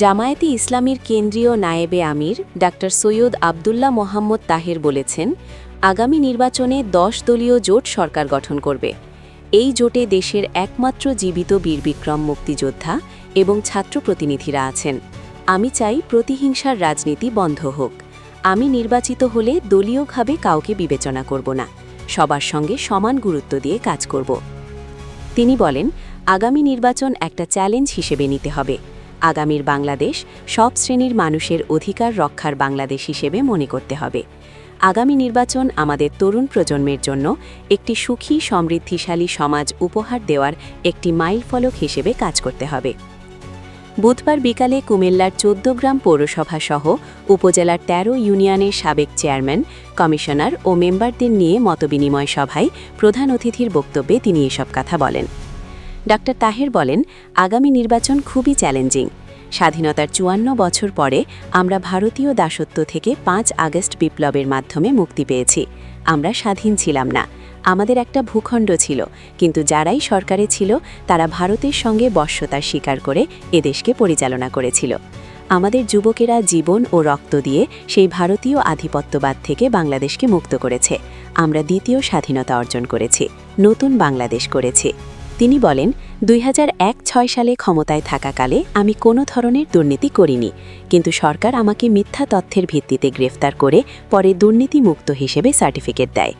জামায়াতে ইসলামীর কেন্দ্রীয় নায়েবে আমির ডাক্তার সৈয়দ আবদুল্লাহ মোহাম্মদ তাহের বলেছেন, আগামী নির্বাচনে দশ দলীয় জোট সরকার গঠন করবে। এই জোটে দেশের একমাত্র জীবিত বীরবিক্রম মুক্তিযোদ্ধা এবং ছাত্র প্রতিনিধিরা আছেন। আমি চাই প্রতিহিংসার রাজনীতি বন্ধ হোক। আমি নির্বাচিত হলে দলীয়ভাবে কাউকে বিবেচনা করব না। সবার সঙ্গে সমান গুরুত্ব দিয়ে কাজ করব। তিনি বলেন, আগামী নির্বাচন একটা চ্যালেঞ্জ হিসেবে নিতে হবে। আগামীর বাংলাদেশ সব শ্রেণির মানুষের অধিকার রক্ষার বাংলাদেশ হিসেবে মনে করতে হবে। আগামী নির্বাচন আমাদের তরুণ প্রজন্মের জন্য একটি সুখী, সমৃদ্ধিশালী সমাজ উপহার দেওয়ার একটি মাইলফলক হিসেবে কাজ করতে হবে। বুধবার বিকালে কুমিল্লার চোদ্দগ্রাম পৌরসভা সহ উপজেলার ১৩ ইউনিয়নের সাবেক চেয়ারম্যান, কমিশনার ও মেম্বারদের নিয়ে মতবিনিময় সভায় প্রধান অতিথির বক্তব্যে তিনি এসব কথা বলেন। ডাক্তার তাহের বলেন, আগামী নির্বাচন খুবই চ্যালেঞ্জিং। স্বাধীনতার চুয়ান্ন বছর পরে আমরা ভারতীয় দাসত্ব থেকে পাঁচ আগস্ট বিপ্লবের মাধ্যমে মুক্তি পেয়েছি। আমরা স্বাধীন ছিলাম না। আমাদের একটা ভূখণ্ড ছিল, কিন্তু যারাই সরকারে ছিল, তারা ভারতের সঙ্গে বশ্যতা স্বীকার করে এদেশকে পরিচালনা করেছিল। আমাদের যুবকেরা জীবন ও রক্ত দিয়ে সেই ভারতীয় আধিপত্যবাদ থেকে বাংলাদেশকে মুক্ত করেছে। আমরা দ্বিতীয় স্বাধীনতা অর্জন করেছি, নতুন বাংলাদেশ করেছি। তিনি বলেন, দুই ছয় সালে ক্ষমতায় থাকাকালে আমি কোনো ধরনের দুর্নীতি করিনি, কিন্তু সরকার আমাকে মিথ্যা তথ্যের ভিত্তিতে গ্রেফতার করে পরে দুর্নীতিমুক্ত হিসেবে সার্টিফিকেট দেয়।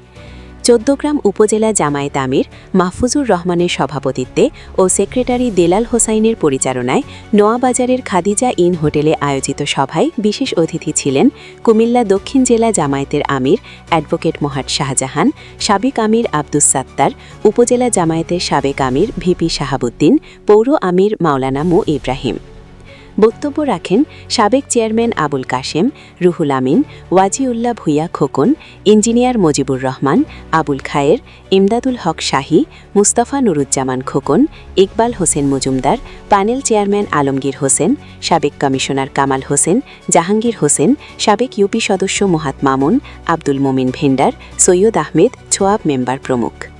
চোদ্দগ্রাম উপজেলা জামায়াত আমির মাহফুজুর রহমানের সভাপতিত্বে ও সেক্রেটারি দেলাল হোসাইনের পরিচালনায় নোয়াবাজারের খাদিজা ইন হোটেলে আয়োজিত সভায় বিশেষ অতিথি ছিলেন কুমিল্লা দক্ষিণ জেলা জামায়াতের আমির অ্যাডভোকেট মহাট শাহজাহান, সাবেক আমির আব্দুস সাত্তার, উপজেলা জামায়াতের সাবেক আমির ভিপি শাহাবুদ্দিন, পৌর আমির মাওলানা মু ইব্রাহিম। বক্তব্য রাখেন সাবেক chairman Abul Kashem, Ruhul Amin, Wajiullah Bhuiyan Khokon, engineer Mojibur Rahman, Abul Khair, Imdadul Haque Shahi, Mustafa Nuruzzaman Khokon, Iqbal Hossain Majumdar, panel chairman Alamgir Hossain, সাবেক কমিশনার কামাল হোসেন, জাহাঙ্গীর হোসেন, সাবেক ইউপি সদস্য মোহাত মামুন, আব্দুল মোমিন ভেন্ডার, সৈয়দ আহমেদ, ছোয়াব মেম্বার প্রমুখ।